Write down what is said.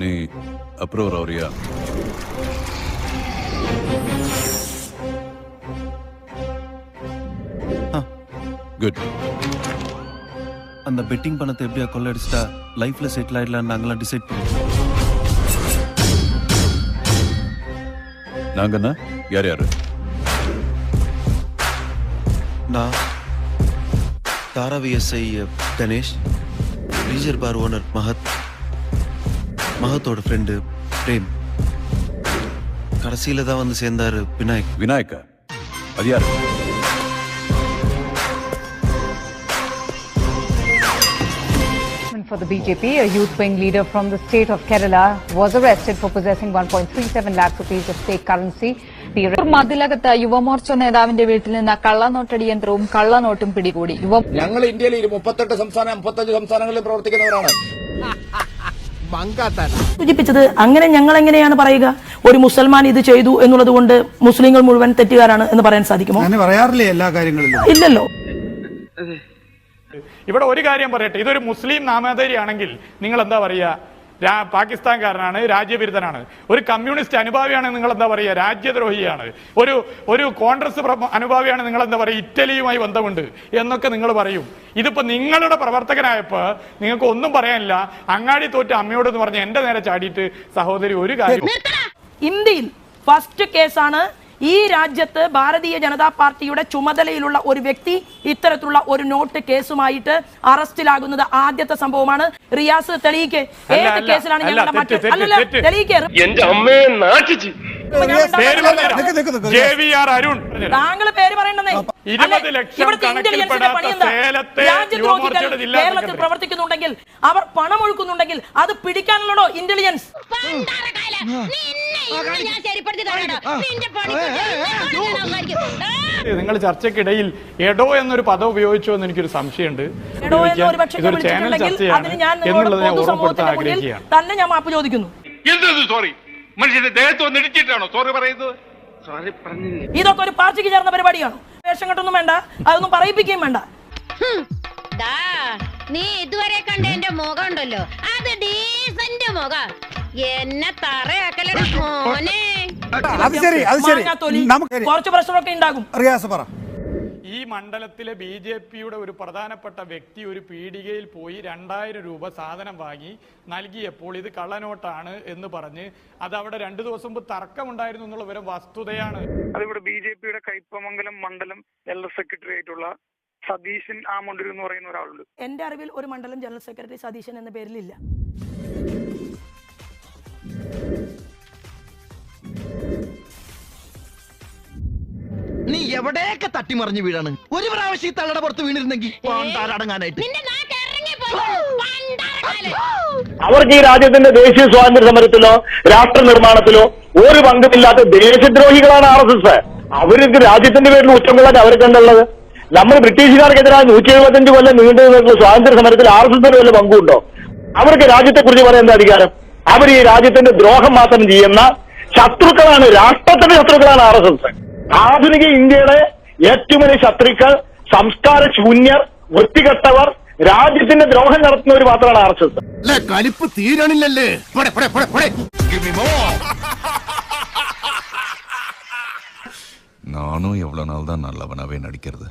நீ அப்ரூவர் ஆவறியா குட் அந்த பெட்டிங் பணத்தை எப்படியா கொள்ளடிச்சிட்டா லைஃப்ல செட்டில் ஆயிடலாம்னு நாங்களாம் டிசைட் பண்ணோம் நாங்கன்னா யார் யாரு? நான். Dharavi S I Ganesh. Leisure bar owner Mahat மஹத்தோட friend Prem கடைசியில தான் வந்து சேர்ந்தாரு விநாயக் விநாயக்கா அது யாரு For the BJP, a youth wing leader from the state of Kerala was arrested for possessing 1.37 lakh rupees of fake currency. The മതിലകത്ത് Yuva Morcha നേതാവിന്റെ വീട്ടിൽ നിന്ന് കള്ളനോട്ടടി യന്ത്രവും കള്ളനോട്ടും പിടികൂടി യുവ ഞങ്ങൾ ഇന്ത്യയിൽ ഇരു- മുപ്പത്തെട്ട് സംസ്ഥാനം മുപ്പത്തഞ്ച് സംസ്ഥാനങ്ങളിൽ പ്രവർത്തിക്കുന്നവരാണ് സൂചിപ്പിച്ചത് അങ്ങനെ ഞങ്ങൾ എങ്ങനെയാണ് പറയുക? ഒരു മുസൽമാൻ ഇത് ചെയ്തു എന്നുള്ളത് കൊണ്ട് മുസ്ലിങ്ങൾ മുഴുവൻ തെറ്റുകാരാണ് എന്ന് പറയാൻ സാധിക്കുമോ? പറയാറില്ലേ എല്ലാ കാര്യങ്ങളിലും? ഇല്ലല്ലോ. ഇവിടെ ഒരു കാര്യം പറയട്ടെ. ഇതൊരു മുസ്ലിം നാമധാരിയാണെങ്കിൽ നിങ്ങൾ എന്താ പറയുക? പാകിസ്ഥാൻകാരനാണ് രാജ്യവിരുദ്ധനാണ്. ഒരു കമ്മ്യൂണിസ്റ്റ് അനുഭാവിയാണ് നിങ്ങൾ എന്താ പറയുക? രാജ്യദ്രോഹിയാണ്. ഒരു ഒരു കോൺഗ്രസ് അനുഭാവിയാണ് നിങ്ങൾ എന്താ പറയുക? ഇറ്റലിയുമായി ബന്ധമുണ്ട് എന്നൊക്കെ നിങ്ങൾ പറയും. ഇതിപ്പോ നിങ്ങളുടെ പ്രവർത്തകനായപ്പോൾ നിങ്ങൾക്ക് ഒന്നും പറയാനില്ല. അങ്ങാടി തോറ്റ അമ്മയോട് എന്ന് പറഞ്ഞ് എന്റെ നേരെ ചാടിയിട്ട് സഹോദരി ഒരു കാര്യം ഇന്ത്യയിൽ ഫസ്റ്റ് കേസാണ് ഈ രാജ്യത്ത് ഭാരതീയ ജനതാ പാർട്ടിയുടെ ചുമതലയിലുള്ള ഒരു വ്യക്തി ഇത്തരത്തിലുള്ള ഒരു നോട്ട് കേസുമായിട്ട് അറസ്റ്റിലാകുന്നത് ആദ്യത്തെ സംഭവമാണ്. റിയാസ് തെളിയിക്ക്. ഏത് കേസിലാണ് ഞങ്ങളുടെ മറ്റു അല്ലല്ല തെളിയിക്ക്. എന്റെ അമ്മയെ നാട്ടിച്ച് ജെ വി ആർ അരുൺ. താങ്കൾ പേര് പറയണ്ടേ ഇരുപത് ലക്ഷം രാജ്യദ്രോഹികൾ കേരളത്തിൽ പ്രവർത്തിക്കുന്നുണ്ടെങ്കിൽ അവർ പണം ഒഴുക്കുന്നുണ്ടെങ്കിൽ അത് പിടിക്കാനുള്ളതോ ഇന്റലിജൻസ്? നിങ്ങൾ ചർച്ചക്കിടയിൽ എഡോ എന്നൊരു പദം ഉപയോഗിച്ചോ എന്ന് എനിക്കൊരു സംശയമുണ്ട്. ഇതൊരു ചാനൽ ചർച്ചയാണ് അതിന് ഞാൻ എന്നുള്ളത് ഞാൻ ഓർമ്മപ്പെടുത്താൻ ആഗ്രഹിക്കുകയാണ്. തന്നെ ഞാൻ മാപ്പ് ചോദിക്കുന്നു. സോറി മനുഷ്യന്റെ ദേഹത്ത് വന്ന് ഇടിച്ചിട്ടാണോ? സോറി പറയുന്നത്. സോറി പറഞ്ഞില്ലേ? ഇതൊക്കെ ഒരു പാർട്ടിക്ക് ചേർന്ന പരിപാടിയാണോ. വേഷം കെട്ടൊന്നും വേണ്ട. അതൊന്നും പറയിപ്പിക്കുകയും വേണ്ട. നീ ഇതുവരെ കണ്ട എന്റെ മുഖം ഉണ്ടല്ലോ. അത് ഡീസന്റ് മുഖം. എന്നെ തറയാക്കലട മോനെ. അത് ശരി അത് ശരി. നമുക്ക് കുറച്ച് പ്രശ്നമൊക്കെ ഉണ്ടാകും. റിയാസ് പറ. ഈ മണ്ഡലത്തിലെ ബി ജെ പിയുടെ ഒരു പ്രധാനപ്പെട്ട വ്യക്തി ഒരു പീടികയിൽ പോയി രണ്ടായിരം രൂപ സാധനം വാങ്ങി നൽകിയപ്പോൾ ഇത് കള്ളനോട്ടാണ് എന്ന് പറഞ്ഞ് അത് അവിടെ രണ്ടു ദിവസം മുമ്പ് തർക്കമുണ്ടായിരുന്നു എന്നുള്ള വിവരം വസ്തുതയാണ്. അതിവിടെ ബി ജെ പിയുടെ കൈപ്പമംഗലം മണ്ഡലം ജനറൽ സെക്രട്ടറി ആയിട്ടുള്ള സതീശൻ ആമണ്ടൂർ എന്ന് പറയുന്ന ഒരാളുണ്ട്. എന്റെ അറിവിൽ ഒരു മണ്ഡലം ജനറൽ സെക്രട്ടറി സതീശൻ എന്ന പേരിലില്ല. എവിടെയൊക്കെ തട്ടിമറിഞ്ഞു വീടാണ് ഒരു പ്രാവശ്യം ഈ തള്ളയുടെ പുറത്ത് വീണിരുന്നെങ്കിൽ അടങ്ങാനായിട്ട് അവർക്ക് ഈ രാജ്യത്തിന്റെ ദേശീയ സ്വാതന്ത്ര്യ സമരത്തിലോ രാഷ്ട്ര നിർമ്മാണത്തിലോ ഒരു പങ്കുമില്ലാത്ത ദേശദ്രോഹികളാണ് ആർ എസ് എസ്. അവർക്ക് രാജ്യത്തിന്റെ പേരിൽ ഉച്ചം കൊള്ളാൻ അവർക്ക് എന്തുള്ളത് നമ്മൾ ബ്രിട്ടീഷുകാർക്കെതിരായ നൂറ്റി എഴുപത്തഞ്ച് കൊല്ലം നീണ്ടു നിന്നിട്ടുള്ള സ്വാതന്ത്ര്യ സമരത്തിൽ ആർ എസ് എസിന് വല്ല പങ്കുണ്ടോ? അവർക്ക് രാജ്യത്തെക്കുറിച്ച് പറയാൻ എന്താ അധികാരം? അവർ ഈ രാജ്യത്തിന്റെ ദ്രോഹം മാത്രം ചെയ്യുന്ന ശത്രുക്കളാണ് രാഷ്ട്രത്തിന്റെ ശത്രുക്കളാണ് ആർ എസ് എസ്. ആധുനിക ഇന്ത്യയുടെ ഏറ്റവും വലിയ ശത്രുക്കൾ സംസ്കാര ശൂന്യർ വൃത്തികെട്ടവർ രാജ്യത്തിന്റെ ദ്രോഹം നടത്തുന്നവർ മാത്രമാണ് ആർ എസ് എസ് കലിപ്പ് തീരണില്ലല്ലേ நானும் எவ்வளவு நாள் தான் நல்லவனாவே நடிக்கிறது